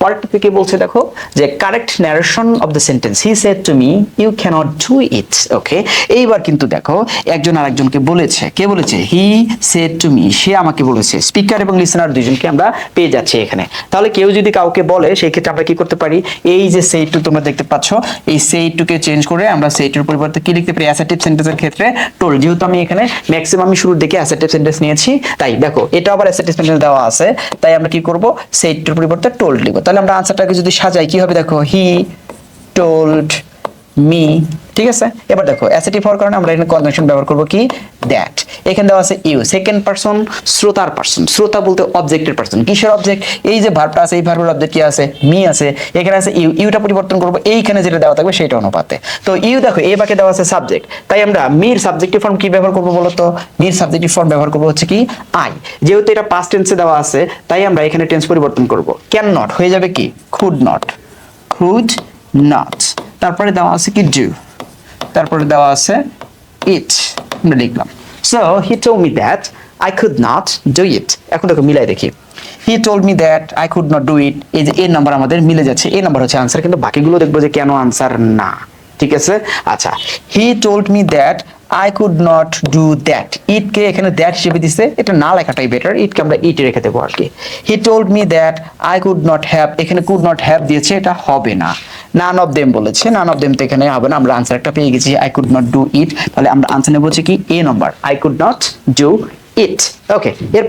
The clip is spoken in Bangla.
পরেরটা থেকে বলছে দেখো যে correct narration of the sentence he said to me you can't do it okay এইবার কিন্তু দেখো, একজন আরেকজনকে বলেছে। কে বলেছে? হি সেড টু মি সে আমাকে বলেছে। স্পিকার এবং লিসনার দুইজনকে আমরা পেয়ে যাচ্ছি এখানে। তাহলে কেউ যদি কাউকে বলে, সেই ক্ষেত্রে আমরা কি করতে পারি? এই যে সেই টু তোমরা দেখতে পাচ্ছ, এই সেই টুকে চেঞ্জ করে আমরা সেই টুর পরিবর্তে কি লিখতে পারি? অ্যাসেটিভ সেন্টেন্সের ক্ষেত্রে টোল যেহেতু আমি এখানে ম্যাক্সিমাম আমি শুরুর দিকে অ্যাসেটিভ সেন্টেন্স নিয়েছি, তাই দেখো এটা আবার অ্যাসেটিভ সেন্টেন্স দেওয়া আছে। তাই আমরা কি করব? সেই টুর পরিবর্তে টোল লিখব। তাহলে আমরা আনসারটাকে যদি সাজাই কি হবে দেখো? হি টোল্ড মি, ঠিক আছে? এবার দেখো অ্যাসেটিভ হওয়ার কারণে আমরা এখানে কনজাংশন ব্যবহার করব কি? দ্যাট এখানে দেওয়া আছে ইউ সেকেন্ড পারসন শ্রোতার পারসন শ্রোতা বলতে অবজেক্টের পারসন কিসের অবজেক্ট এই যে ভার্বটা আছে, এই ভার্বের অবজেক্ট কি আছে? মি আছে। এখানে আছে ইউ, ইউটা পরিবর্তন করব, এইখানে যেটা দেওয়া থাকবে সেটা অনুপাতে। তো ইউ দেখো, এই বাকি দেওয়া আছে সাবজেক্ট তাই আমরা মির সাবজেক্টিভ ফর্ম কি ব্যবহার করব বলতো? মির সাবজেক্টিভ ফর্ম ব্যবহার করব হচ্ছে কি? আই যেহেতু এটা পাস্ট টেন্সে দেওয়া আছে, তাই আমরা এখানে টেন্স পরিবর্তন করব। ক্যান নট হয়ে যাবে কি? খুড নট খুড নট তারপরে দেওয়া আছে কি ডু তারপরে দেওয়া আছে ইট আমরা লিখলাম। So he told me that I could not do it এখন দেখো, মিলাই দেখি। He told me that I could not do it এই যে, এ নাম্বার আমাদের মিলে যাচ্ছে। এই নাম্বার হচ্ছে আনসার কিন্তু বাকিগুলো দেখব যে কেন আনসার না। ঠিক আছে? আচ্ছা he told me that I could not do that ইটকে এখানে দ্যাট হিসেবে দিছে, এটা না লেখাটাই বেটার ইটকে আমরা ইট রেখে দেবো আর কি। He told me that I could not have এখানে কুড নট হ্যাভ দিয়েছে, এটা হবে না। নান অফ দেম বলেছে নান অফ দেম তো এখানে হবে না, আমরা আনসার একটা পেয়ে গেছি I could not do it তাহলে আমরা আনসার নেব হচ্ছে কি A number I could not do it okay এরপর